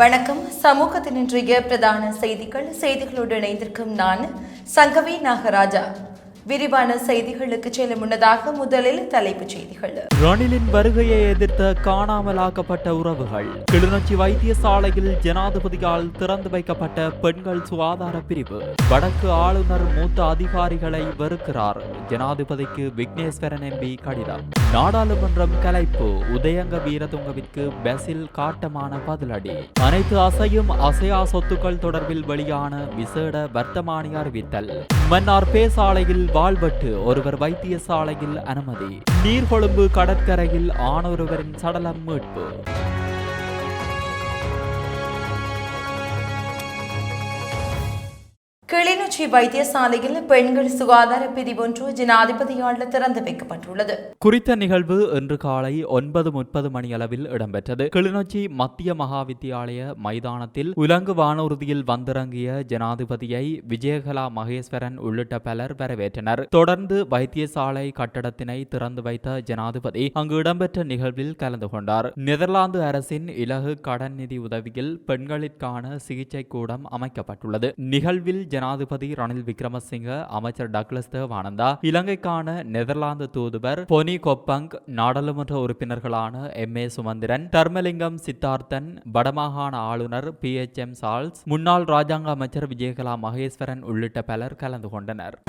வணக்கம். சமூகத்தின் இன்றைய பிரதான செய்திகள் செய்திகளோடு இணைந்திருக்கும் நான் சங்கவி நாகராஜா. விரிவான செய்திகளுக்கு செல்லும் முன்னதாக முதலில் தலைப்புச் செய்திகள். ரணிலின் வருகையை எதிர்த்த காணாமலாக்கப்பட்ட உறவுகள். கிளிநொச்சி வைத்தியசாலையில் ஜனாதிபதியால் திறந்து வைக்கப்பட்ட பெண்கள் சுகாதார பிரிவு. வடக்கு ஆளுநர் மூத்த அதிகாரிகளை வெறுக்கிறார். ஜனாதிபதிக்கு விக்னேஸ்வரன் எம்பி கடிதம். நாடாளுமன்றம் கலைப்பு. உதயங்க வீரதுங்கவிற்கு பெசில் காட்டமான பதிலடி. அனைத்து அசையும் அசையா சொத்துக்கள் தொடர்பில் வெளியான விசேட வர்த்தமானி அறிவித்தல். மன்னார் பேசாலையில் வாழ்வெட்டு ஒருவர் வைத்தியசாலையில் அனுமதி. நீர்கொழும்பு கடற்கரையில் ஆணொருவரின் சடலம் மீட்பு. கிளிநொச்சி வைத்தியசாலையில் பெண்கள் சுகாதார பிரிவு ஒன்று ஜனாதிபதியால் திறந்து வைக்கப்பட்டுள்ளது. குறித்த நிகழ்வு இன்று காலை ஒன்பது முப்பது மணி அளவில் இடம்பெற்றது. கிளிநொச்சி மத்திய மகாவித்தியாலய மைதானத்தில் உலங்கு வானூர்தியில் வந்திறங்கிய ஜனாதிபதியை விஜயகலா மகேஸ்வரன் உள்ளிட்ட பலர் வரவேற்றனர். தொடர்ந்து வைத்தியசாலை கட்டடத்தினை திறந்து வைத்த ஜனாதிபதி அங்கு இடம்பெற்ற நிகழ்வில் கலந்து கொண்டார். நெதர்லாந்து அரசின் இலகு கடன் நிதி உதவியில் பெண்களுக்கான சிகிச்சை கூடம் அமைக்கப்பட்டுள்ளது. நிகழ்வில் ஜனாதிபதி ரணில் விக்ரமசிங்க அமைச்சர் டக்ளஸ் தேவானந்தா இலங்கைக்கான நெதர்லாந்து தூதுவர் பொனி கொப்பங் நாடாளுமன்ற உறுப்பினர்களான எம். ஏ. சுமந்திரன் தர்மலிங்கம் சித்தார்த்தன் வடமாகாண ஆளுநர் பி. எச். எம். சால்ஸ் முன்னாள் ராஜாங்க அமைச்சர் விஜயகலா மகேஸ்வரன் உள்ளிட்ட பலர் கலந்து கொண்டனர்.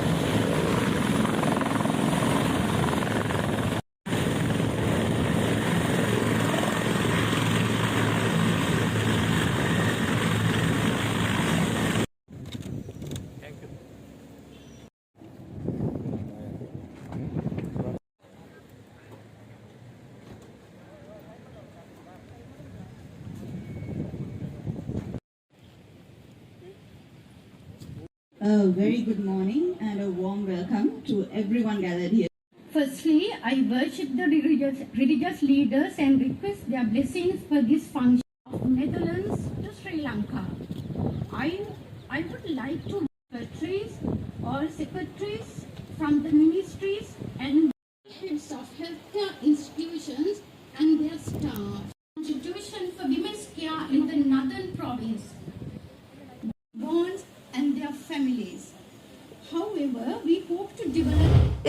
A very good morning and a warm welcome to everyone gathered here. Firstly, I worship the religious, religious leaders and request their blessings for this function of Netherlands to Sri Lanka. I, I would like to secretaries or secretaries from the ministries and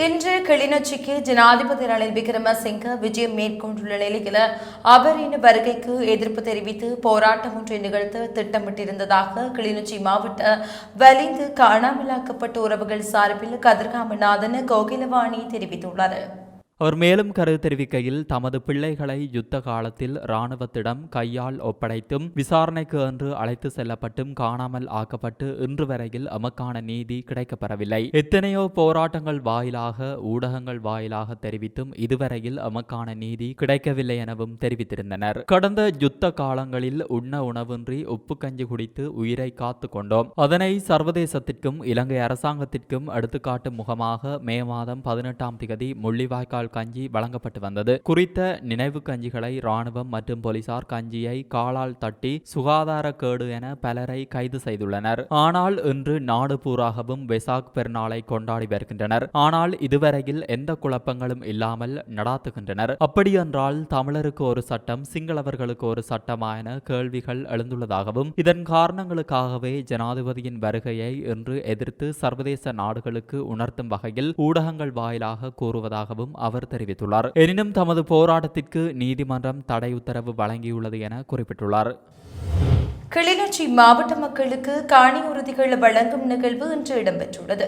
இன்று கிளிநொச்சிக்கு ஜனாதிபதி ரணில் விக்ரமசிங்க விஜயம் மேற்கொண்டுள்ள நிலையில் அவரின் வருகைக்கு எதிர்ப்பு தெரிவித்து போராட்டம் ஒன்றை நிகழ்த்த திட்டமிட்டிருந்ததாக கிளிநொச்சி மாவட்ட வலிந்து காணாமலாக்கப்பட்ட உறவுகள் சார்பில் கதிர்காமநாதன் கோகிலவாணி தெரிவித்துள்ளார். அவர் மேலும் கருத்து தெரிவிக்கையில் தமது பிள்ளைகளை யுத்த காலத்தில் இராணுவத்திடம் கையால் ஒப்படைத்தும் விசாரணைக்கு என்று அழைத்து செல்லப்பட்டும் காணாமல் ஆக்கப்பட்டு இன்று வரையில் எமக்கான நீதி கிடைக்கப்பெறவில்லை. எத்தனையோ போராட்டங்கள் வாயிலாக ஊடகங்கள் வாயிலாக தெரிவித்தும் இதுவரையில் எமக்கான நீதி கிடைக்கவில்லை எனவும் தெரிவித்திருந்தனர். கடந்த யுத்த காலங்களில் உண்ண உணவின்றி உப்பு கஞ்சி குடித்து உயிரை காத்து கொண்டோம். அதனை சர்வதேசத்திற்கும் இலங்கை அரசாங்கத்திற்கும் எடுத்துக்காட்டும் முகமாக மே மாதம் பதினெட்டாம் திகதி முள்ளிவாய்க்கால் கஞ்சி வழங்கப்பட்டு வந்தது. குறித்த நினைவு கஞ்சிகளை ராணுவம் மற்றும் போலீசார் கஞ்சியை காலால் தட்டி சுகாதார கேடு என பலரை கைது செய்துள்ளனர். ஆனால் இன்று நாடு பூராகவும் வெசாக் பெருநாளை கொண்டாடி வருகின்றனர். ஆனால் இதுவரையில் எந்த குழப்பங்களும் இல்லாமல் நடாத்துகின்றனர். அப்படியென்றால் தமிழருக்கு ஒரு சட்டம் சிங்களவர்களுக்கு ஒரு சட்டமா என கேள்விகள் எழுந்துள்ளதாகவும் இதன் காரணங்களுக்காகவே ஜனாதிபதியின் வருகையை இன்று எதிர்த்து சர்வதேச நாடுகளுக்கு உணர்த்தும் வகையில் ஊடகங்கள் வாயிலாக கூறுவதாகவும் அவர் தெரிவித்துள்ளார். எனினும் தமது போராட்டத்திற்கு நீதிமன்றம் தடை உத்தரவு வழங்கியுள்ளது என குறிப்பிட்டுள்ளார். கிளிநொச்சி மாவட்ட மக்களுக்கு காணி உறுதிகள் வழங்கும் நிகழ்வு இன்று இடம்பெற்றுள்ளது.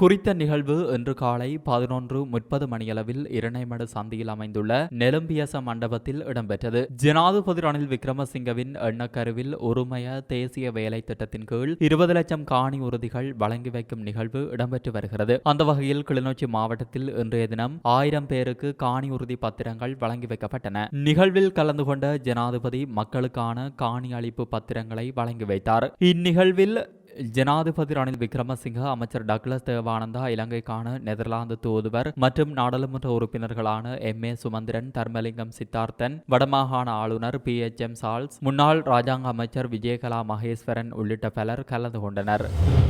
குறித்த நிகழ்வு இன்று காலை பதினொன்று முப்பது மணியளவில் இரணைமடு சந்தியில் அமைந்துள்ள நெலும்பியச மண்டபத்தில் இடம்பெற்றது. ஜனாதிபதி ரணில் விக்ரமசிங்கவின் எண்ணக்கருவில் ஒருமய தேசிய வேலை திட்டத்தின் கீழ் இருபது லட்சம் காணி உறுதிகள் வழங்கி வைக்கும் நிகழ்வு இடம்பெற்று வருகிறது. அந்த வகையில் கிளிநொச்சி மாவட்டத்தில் இன்றைய தினம் ஆயிரம் பேருக்கு காணி உறுதி பத்திரங்கள் வழங்கி வைக்கப்பட்டன. நிகழ்வில் கலந்து கொண்ட ஜனாதிபதி மக்களுக்கான காணி அளிப்பு பத்திரங்களை வழங்கி வைத்தார். இந்நிகழ்வில் ஜனாதிபதி ரணில் விக்ரமசிங்க அமைச்சர் டக்ளஸ் தேவானந்தா இலங்கைக்கான நெதர்லாந்து தூதுவர் மற்றும் நாடாளுமன்ற உறுப்பினர்களான எம். ஏ. சுமந்திரன் தர்மலிங்கம் சித்தார்த்தன் வடமாகாண ஆளுநர் பி. எச். எம். சால்ஸ் முன்னாள் ராஜாங்க அமைச்சர் விஜயகலா மகேஸ்வரன் உள்ளிட்ட பலர் கலந்து கொண்டனர்.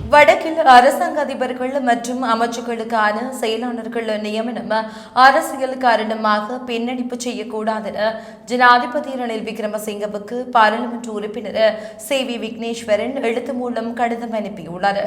வடக்கில் அரசாங்க அதிபர்கள் மற்றும் அமைச்சர்களுக்கான செயலாளர்கள் நியமனம் அரசியல் காரணமாக பின்னடிப்பு செய்யக்கூடாது என ஜனாதிபதி ரணில் விக்ரமசிங்கவுக்கு பாராளுமன்ற உறுப்பினர் சி. வி. விக்னேஸ்வரன் எழுத்து மூலம் கடிதம் அனுப்பியுள்ளார்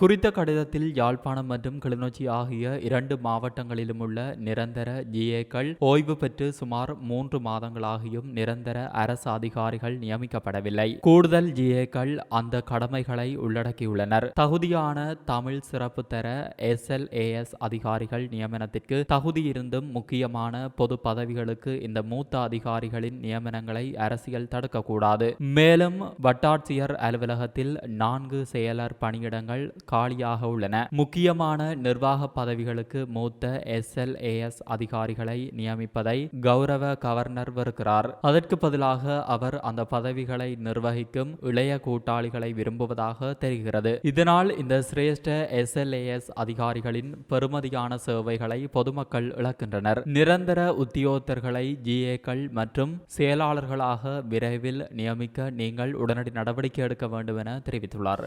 குறித்த கடிதத்தில் யாழ்ப்பாணம் மற்றும் கிளிநொச்சி ஆகிய இரண்டு மாவட்டங்களிலும் உள்ள நிரந்தர ஜிஏக்கள் ஓய்வு பெற்று சுமார் மூன்று மாதங்களாகியும் நிரந்தர அரசு அதிகாரிகள் நியமிக்கப்படவில்லை. கூடுதல் ஜிஏக்கள் அந்த கடமைகளை உள்ளடக்கியுள்ளனர். தகுதியான தமிழ் சிறப்பு தர எஸ்எல்ஏஎஸ் அதிகாரிகள் நியமனத்திற்கு தகுதியிருந்தும் முக்கியமான பொது பதவிகளுக்கு இந்த மூத்த அதிகாரிகளின் நியமனங்களை அரசியல் தடுக்கக்கூடாது. மேலும் வட்டாட்சியர் அலுவலகத்தில் நான்கு செயலர் பணியிடங்கள் காலியாக உள்ளன. முக்கியமான நிர்வாக பதவிகளுக்கு மூத்த எஸ்எல்ஏஎஸ் அதிகாரிகளை நியமிப்பதை கௌரவ கவர்னர் வெறுக்கிறார். அதற்கு பதிலாக அவர் அந்த பதவிகளை நிர்வகிக்கும் இளைய கூட்டாளிகளை விரும்புவதாக தெரிகிறது. இதனால் இந்த சிரேஷ்ட எஸ்எல்ஏஎஸ் அதிகாரிகளின் பெறுமதியான சேவைகளை பொதுமக்கள் இழக்கின்றனர். நிரந்தர உத்தியோகத்தர்களை ஜிஏக்கள் மற்றும் செயலாளர்களாக விரைவில் நியமிக்க நீங்கள் உடனடி நடவடிக்கை எடுக்க வேண்டும் என தெரிவித்துள்ளார்.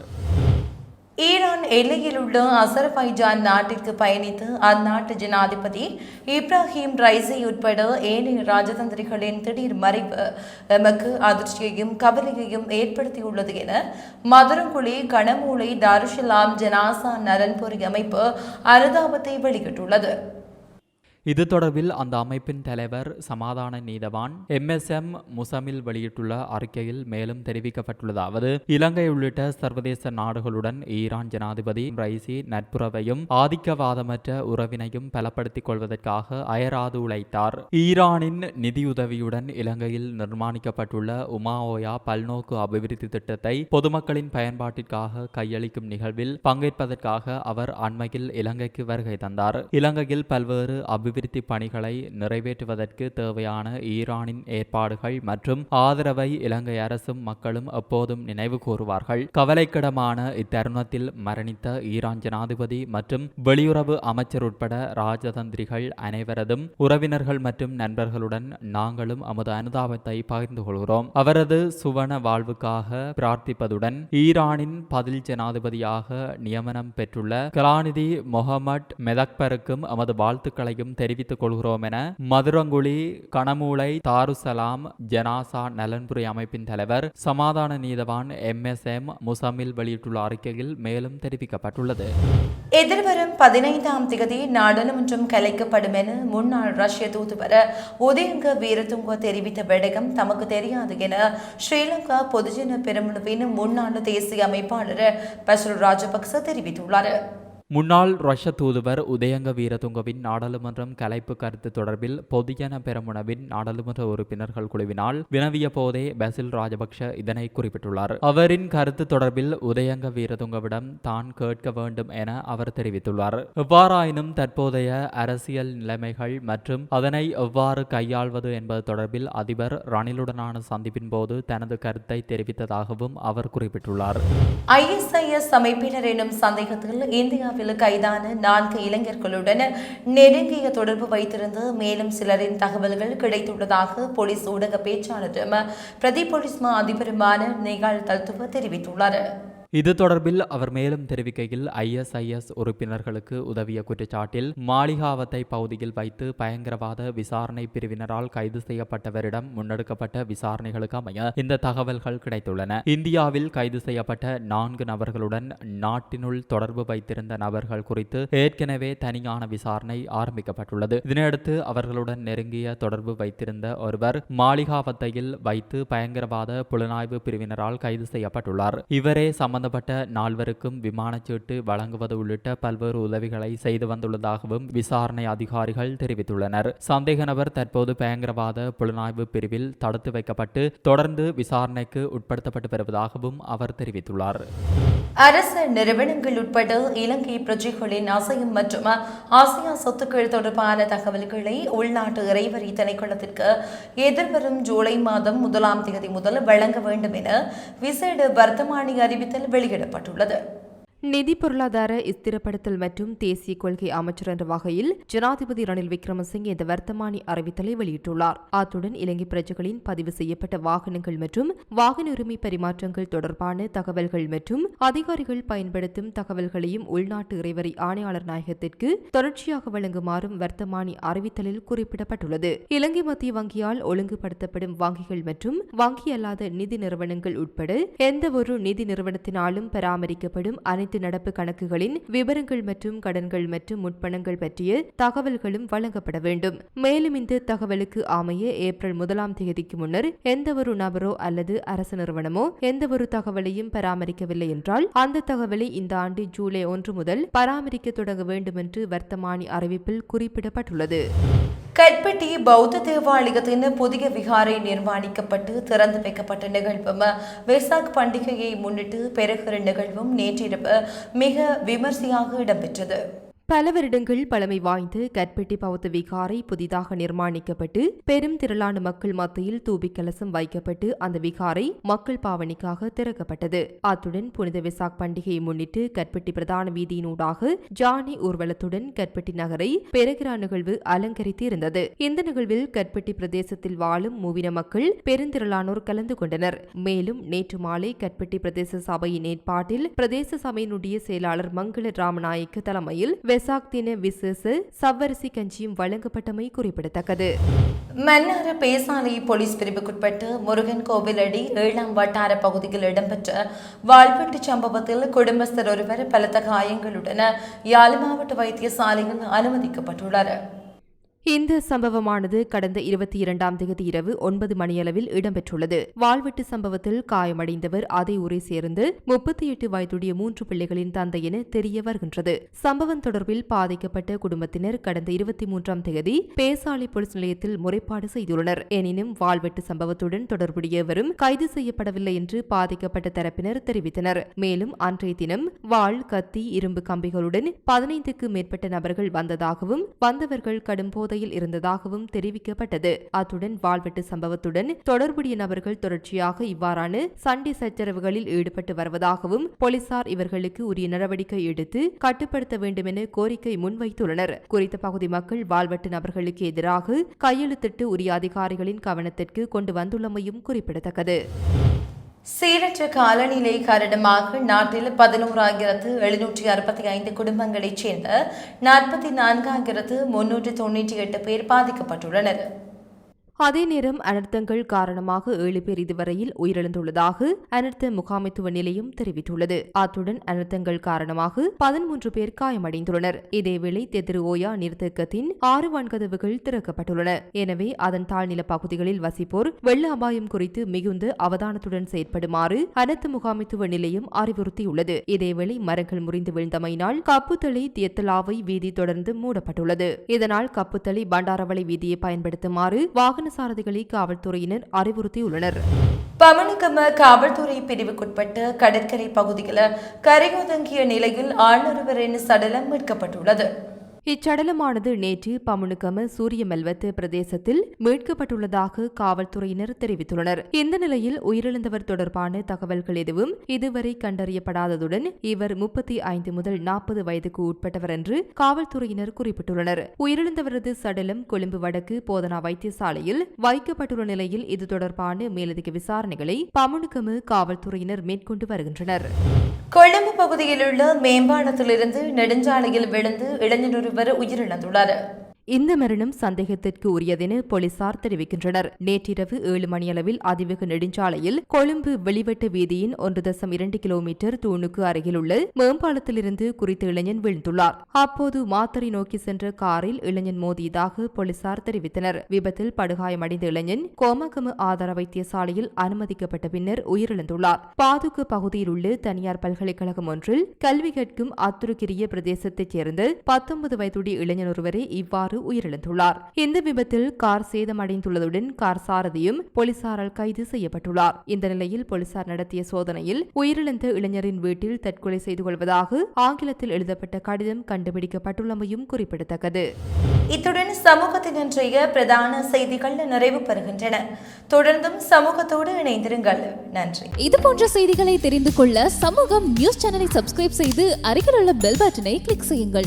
ஈரான் எல்லையில் உள்ள அசர்பைஜான் நாட்டிற்கு பயணித்து அந்நாட்டு ஜனாதிபதி இப்ராஹிம் ரைசி உட்பட ஏனைய ராஜதந்திரிகளின் திடீர் மறைவு எமக்கு அதிர்ச்சியையும் கவலையையும் ஏற்படுத்தியுள்ளது என மதுரங்குழி கனமூலை தாருஷலாம் ஜனாசா நலன்புரி அமைப்பு அனுதாபத்தை வெளியிட்டுள்ளது. இது தொடர்பில் அந்த அமைப்பின் தலைவர் சமாதான நீதவான் எம் எஸ் எம் முசமில் வெளியிட்டுள்ள அறிக்கையில் மேலும் தெரிவிக்கப்பட்டுள்ளதாவது இலங்கை உள்ளிட்ட சர்வதேச நாடுகளுடன் ஈரான் ஜனாதிபதி ரைசி நட்புறவையும் ஆதிக்கவாதமற்ற உறவினையும் பலப்படுத்திக் கொள்வதற்காக அயராது உழைத்தார். ஈரானின் நிதியுதவியுடன் இலங்கையில் நிர்மாணிக்கப்பட்டுள்ள உமாஓயா பல்நோக்கு அபிவிருத்தி திட்டத்தை பொதுமக்களின் பயன்பாட்டிற்காக கையளிக்கும் நிகழ்வில் பங்கேற்பதற்காக அவர் அண்மையில் இலங்கைக்கு வருகை தந்தார். இலங்கையில் பல்வேறு அபிவிருத்தி பணிகளை நிறைவேற்றுவதற்கு தேவையான ஈரானின் ஏற்பாடுகள் மற்றும் ஆதரவை இலங்கை அரசும் மக்களும் எப்போதும் நினைவு கூறுவார்கள். கவலைக்கிடமான இத்தருணத்தில் மரணித்த ஈரான் ஜனாதிபதி மற்றும் வெளியுறவு அமைச்சர் உட்பட ராஜதந்திரிகள் அனைவரதும் உறவினர்கள் மற்றும் நண்பர்களுடன் நாங்களும் அமது அனுதாபத்தை பகிர்ந்து கொள்கிறோம். அவரது சுவன வாழ்வுக்காக பிரார்த்திப்பதுடன் ஈரானின் பதில் ஜனாதிபதியாக நியமனம் பெற்றுள்ள கலாநிதி மொஹமட் மெதக்பருக்கும் நமது வாழ்த்துக்களையும் தெரிவித்துக் கொள்கிறோம் என மதுரங்குழி கனமூலை தாருசலாம் ஜனாசா நலன்புரி அமைப்பின் தலைவர் சமாதான நீதவான் எம் எஸ் எம் முசமில் வெளியிட்டுள்ள அறிக்கையில் மேலும் தெரிவிக்கப்பட்டுள்ளது. எதிர்வரும் பதினைந்தாம் திகதி நாடாளுமன்றம் கலைக்கப்படும் என முன்னாள் ரஷ்ய தூதுவர் உதயங்க வீரதுங்க தெரிவித்த விடயம் தமக்கு தெரியாது என ஸ்ரீலங்கா பொதுஜன பெருமளவின் முன்னாள் தேசிய அமைப்பாளர் பசுல் ராஜபக்ச தெரிவித்துள்ளார். முன்னாள் ரஷ்ய தூதுவர் உதயங்க வீரதுங்கவின் நாடாளுமன்றம் கலைப்பு கருத்து தொடர்பில் பொதுஜன பெரமுனவின் நாடாளுமன்ற உறுப்பினர்கள் குழுவினால் வினவிய போதே பசில் ராஜபக்ஷ இதனை குறிப்பிட்டுள்ளார். அவரின் கருத்து தொடர்பில் உதயங்க வீரதுங்கவிடம் தான் கேட்க வேண்டும் என அவர் தெரிவித்துள்ளார். எவ்வாறாயினும் தற்போதைய அரசியல் நிலைமைகள் மற்றும் அதனை எவ்வாறு கையாள்வது என்பது தொடர்பில் அதிபர் ரணிலுடனான சந்திப்பின் போது தனது கருத்தை தெரிவித்ததாகவும் அவர் குறிப்பிட்டுள்ளார். ஐஎஸ்ஐஎஸ் அமைப்பினர் எனும் சந்தேகத்தில் இந்தியாவில் கைதான நான்கு இளைஞர்களுடன் நெருங்கிய தொடர்பு வைத்திருந்து மேலும் சிலரின் தகவல்கள் கிடைத்துள்ளதாக போலீஸ் ஊடக பேச்சாளரும் பிரதி போலீஸ் மா அதிபருமான நிகால் தல்துவ தெரிவித்துள்ளார். இது தொடர்பில் அவர் மேலும் தெரிவிக்கையில் ஐஎஸ்ஐஎஸ் உறுப்பினர்களுக்கு உதவிய குற்றச்சாட்டில் மாளிகாவத்தை பகுதியில் வைத்து பயங்கரவாத விசாரணை பிரிவினரால் கைது செய்யப்பட்டவரிடம் முன்னெடுக்கப்பட்ட விசாரணைகளுக்கு அமைய இந்த தகவல்கள் கிடைத்துள்ளன. இந்தியாவில் கைது செய்யப்பட்ட நான்கு நபர்களுடன் நாட்டினுள் தொடர்பு வைத்திருந்த நபர்கள் குறித்து ஏற்கனவே தனியான விசாரணை ஆரம்பிக்கப்பட்டுள்ளது. இதனையடுத்து அவர்களுடன் நெருங்கிய தொடர்பு வைத்திருந்த ஒருவர் மாளிகாவத்தையில் வைத்து பயங்கரவாத புலனாய்வு பிரிவினரால் கைது செய்யப்பட்டுள்ளார். இவரே சம்பந்தப்பட்ட நால்வருக்கும் விமானச்சீட்டு வழங்குவது உள்ளிட்ட பல்வேறு உதவிகளை செய்து வந்துள்ளதாகவும் விசாரணை அதிகாரிகள் தெரிவித்துள்ளனர். சந்தேக நபர் தற்போது பயங்கரவாத புலனாய்வு பிரிவில் தடுத்து வைக்கப்பட்டு தொடர்ந்து விசாரணைக்கு உட்படுத்தப்பட்டு வருவதாகவும் அவர் தெரிவித்துள்ளார். அரசு நிறுவனங்கள் உட்பட இலங்கை பிரஜைகளின் அசையும் மற்றும் ஆசியா சொத்துக்கள் தொடர்பான தகவல்களை உள்நாட்டு இறைவரி திணைக்களத்திற்கு எதிர்வரும் ஜூலை மாதம் முதலாம் தேதி முதல் வழங்க வேண்டும் என விசேட வர்த்தமானி அறிவித்தல் வெளியிடப்பட்டுள்ளது. நிதி பொருளாதார ஸ்திரப்படுத்தல் மற்றும் தேசிய கொள்கை அமைச்சர் என்ற வகையில் ஜனாதிபதி ரணில் விக்ரமசிங்கே இந்த வர்த்தமானி அறிவித்தலை வெளியிட்டுள்ளார். அத்துடன் இலங்கை பிரஜைகளின் பதிவு செய்யப்பட்ட வாகனங்கள் மற்றும் வாகன உரிமை பரிமாற்றங்கள் தொடர்பான தகவல்கள் மற்றும் அதிகாரிகள் பயன்படுத்தும் தகவல்களையும் உள்நாட்டு இறைவரி ஆணையாளர் நாயகத்திற்கு தொடர்ச்சியாக வழங்குமாறும் வர்த்தமானி அறிவித்தலில் குறிப்பிடப்பட்டுள்ளது. இலங்கை மத்திய வங்கியால் ஒழுங்குபடுத்தப்படும் வங்கிகள் மற்றும் வங்கி அல்லாத நிதி நிறுவனங்கள் உட்பட எந்தவொரு நிதி நிறுவனத்தினாலும் பராமரிக்கப்படும் அனைத்து நடப்பு கணக்குகளின் விவரங்கள் மற்றும் கடன்கள் மற்றும் முற்பணங்கள் பற்றிய தகவல்களும் வழங்கப்பட வேண்டும். மேலும் இந்த தகவலுக்கு அமைய ஏப்ரல் முதலாம் தேதிக்கு முன்னர் எந்தவொரு நபரோ அல்லது அரசு நிறுவனமோ எந்தவொரு தகவலையும் பராமரிக்கவில்லை என்றால் அந்த தகவலை இந்த ஆண்டு ஜூலை ஒன்று முதல் பராமரிக்க தொடங்க வேண்டும் என்று வர்த்தமானி அறிவிப்பில் குறிப்பிடப்பட்டுள்ளது. கற்பட்டி பௌத்த தேவாலயத்தின் புதிய விகாரை நிர்மாணிக்கப்பட்டு திறந்து வைக்கப்பட்ட நிகழ்வும் வெசாக் பண்டிகையை முன்னிட்டு பெருகிற நிகழ்வும் நேற்றிரவு மிக விமர்சையாக இடம்பெற்றது. பல வருடங்கள் பழமை வாய்ந்த கற்பட்டி பௌத்த விகாரை புதிதாக நிர்மாணிக்கப்பட்டு பெரும் திரளான மக்கள் மத்தியில் தூபி கலசம் வைக்கப்பட்டு அந்த விகாரை மக்கள் பாவனைக்காக திறக்கப்பட்டது. அத்துடன் புனித விசாக் பண்டிகையை முன்னிட்டு கற்பட்டி பிரதான வீதியினூடாக ஜானி ஊர்வலத்துடன் கற்பட்டி நகரை பெருகிரா நிகழ்வு அலங்கரித்து இருந்தது இந்த நிகழ்வில் கற்பட்டி பிரதேசத்தில் வாழும் மூவின மக்கள் பெருந்திரளானோர் கலந்து கொண்டனர். மேலும் நேற்று மாலை கற்பட்டி பிரதேச சபையின் ஏற்பாட்டில் பிரதேச சபையினுடைய செயலாளர் மங்கள ராமநாயக்க தலைமையில் வெசாக் தின விசேஷ சவ்வரிசி கஞ்சியும் வழங்கப்பட்டமை குறிப்பிடத்தக்கது. மன்னார் பேசாலை போலீஸ் பிரிவுக்குட்பட்டு முருகன் கோவிலடி ஏழாம் வட்டார பகுதியில் இடம்பெற்ற வாழ்வெட்டு சம்பவத்தில் குடும்பஸ்தர் ஒருவர் பலத்த காயங்களுடன் யாழ் மாவட்ட வைத்தியசாலையில் அனுமதிக்கப்பட்டுள்ளார். இந்த சம்பவமானது கடந்த இருபத்தி இரண்டாம் தேதி இரவு ஒன்பது மணியளவில் இடம்பெற்றுள்ளது. வாழ்வெட்டு சம்பவத்தில் காயமடைந்தவர் அதே ஊரை சேர்ந்து முப்பத்தி எட்டு வயதுடைய மூன்று பிள்ளைகளின் தந்தை என தெரிய வருகின்றது. சம்பவம் தொடர்பில் பாதிக்கப்பட்ட குடும்பத்தினர் கடந்த இருபத்தி மூன்றாம் தேதி பேசாலை போலீஸ் நிலையத்தில் முறைப்பாடு செய்துள்ளனர். எனினும் வாழ்வெட்டு சம்பவத்துடன் தொடர்புடையவரும் கைது செய்யப்படவில்லை என்று பாதிக்கப்பட்ட தரப்பினர் தெரிவித்தனர். மேலும் அன்றைய தினம் வாள் கத்தி இரும்பு கம்பிகளுடன் பதினைந்துக்கு மேற்பட்ட நபர்கள் வந்ததாகவும் வந்தவர்கள் கடும் போதையில் இருந்ததாகவும் தெரிவிக்கப்பட்டது. அத்துடன் வாழ்வெட்டு சம்பவத்துடன் தொடர்புடைய நபர்கள் தொடர்ச்சியாக இவ்வாறான சண்டை சச்சரவுகளில் ஈடுபட்டு வருவதாகவும் போலீசார் இவர்களுக்கு உரிய நடவடிக்கை எடுத்து கட்டுப்படுத்த வேண்டும் என கோரிக்கை முன்வைத்துள்ளனர். குறித்த பகுதி மக்கள் வாழ்வெட்டு நபர்களுக்கு எதிராக கையெழுத்திட்டு உரிய அதிகாரிகளின் கவனத்திற்கு கொண்டு வந்துள்ளமையும் குறிப்பிடத்தக்கது. சீரற்ற காலநிலை காரணமாக நாட்டில் பதினோராயிரத்து எழுநூற்றி அறுபத்தி ஐந்து குடும்பங்களைச் சேர்ந்த நாற்பத்தி நான்காயிரத்து முன்னூற்று தொன்னூற்றி எட்டு பேர் பாதிக்கப்பட்டுள்ளனர். அதே நேரம் அனர்த்தங்கள் காரணமாக ஏழு பேர் இதுவரையில் உயிரிழந்துள்ளதாக அனர்த்த முகாமைத்துவ நிலையம் தெரிவித்துள்ளது. அத்துடன் அனர்த்தங்கள் காரணமாக பதிமூன்று பேர் காயமடைந்துள்ளனர். இதேவேளை தெதிரு ஓயா நிறுத்தக்கத்தின் ஆறு வான்கதவுகள் திறக்கப்பட்டுள்ளன. எனவே அதன் தாழ்நில பகுதிகளில் வசிப்போர் வெள்ள அபாயம் குறித்து மிகுந்த அவதானத்துடன் செயற்படுமாறு அனர்த்த முகாமைத்துவ நிலையம் அறிவுறுத்தியுள்ளது. இதேவேளை மரங்கள் முறிந்து விழுந்தமையினால் கப்புத்தளி தியத்தலாவை வீதி தொடர்ந்து மூடப்பட்டுள்ளது. இதனால் கப்புத்தளி பண்டாரவளை வீதியை பயன்படுத்துமாறு வாகன சாரதிகளை காவல்துறையினர் அறிவுறுத்தியுள்ளனர். பமனுக்கம காவல்துறை பிரிவுக்குட்பட்ட கடற்கரை பகுதியில் கரையொதுங்கிய நிலையில் ஆணொருவரின் சடலம் மீட்கப்பட்டுள்ளது. இச்சடலமானது நேற்று பமுனுக்கம சூரியமெல்வத்து பிரதேசத்தில் மீட்கப்பட்டுள்ளதாக காவல்துறையினர் தெரிவித்துள்ளனர். இந்த நிலையில் உயிரிழந்தவர் தொடர்பான தகவல்கள் எதுவும் இதுவரை கண்டறியப்படாததுடன் இவர் முப்பத்தி ஐந்து முதல் நாற்பது வயதுக்கு உட்பட்டவர் என்று காவல்துறையினர் குறிப்பிட்டுள்ளனர். உயிரிழந்தவரது சடலம் கொழும்பு வடக்கு போதனா வைத்தியசாலையில் வைக்கப்பட்டுள்ள நிலையில் இது தொடர்பான மேலதிக விசாரணைகளை பமுனுக்கம காவல்துறையினர் மேற்கொண்டு வருகின்றனர். கொழும்பு பகுதியில் உள்ள மேம்பாலத்திலிருந்து நெடுஞ்சாலையில் விழுந்து இளைஞர் ஒருவர் உயிரிழந்துள்ளார். இந்த மரணம் சந்தேகத்திற்கு உரியதென போலீசார் தெரிவிக்கின்றனர். நேற்றிரவு ஏழு மணியளவில் அதிவேக நெடுஞ்சாலையில் கொழும்பு வெளிவட்ட வீதியின் ஒன்று தசம் இரண்டு கிலோமீட்டர் தூணுக்கு அருகிலுள்ள மேம்பாலத்திலிருந்து குறித்த இளைஞன் விழுந்துள்ளார். அப்போது மாத்தறை நோக்கி சென்ற காரில் இளைஞன் மோதியதாக போலீசார் தெரிவித்தனர். விபத்தில் படுகாயமடைந்த இளைஞன் கோமகம ஆதார வைத்தியசாலையில் அனுமதிக்கப்பட்ட பின்னர் உயிரிழந்துள்ளார். பாதுக்கு பகுதியில் உள்ள தனியார் பல்கலைக்கழகம் ஒன்றில் கல்வி கற்கும் அத்துருக்கிரிய பிரதேசத்தைச் சேர்ந்த பத்தொன்பது வயதுடைய இளைஞன் ஒருவரை இவ்வாறு உயிரிழந்துள்ளார். இந்த விபத்தில் கார் சேதமடைந்துள்ளதுடன் கார் சாரதியும் போலீசாரால் கைது செய்யப்பட்டுள்ளார். இந்த நிலையில் போலீசார் நடத்திய சோதனையில் உயிரிழந்த இளைஞரின் வீட்டில் தற்கொலை செய்து கொள்வதாக ஆங்கிலத்தில் எழுதப்பட்ட கடிதம் கண்டுபிடிக்கப்பட்டுள்ளமையும் குறிப்பிடத்தக்கது. இத்துடன் சமூகத்தின் இன்றைய பிரதான செய்திகள் நிறைவு பெறுகின்றன. தொடர்ந்தும் சமூகத்தோடு இணைந்திருங்கள். நன்றி. இது போன்ற செய்திகளை தெரிந்து கொள்ள சமூகம் நியூஸ் சேனலை சப்ஸ்கிரைப் செய்து அருகில் உள்ள பெல் பட்டனை கிளிக் செய்யுங்கள்.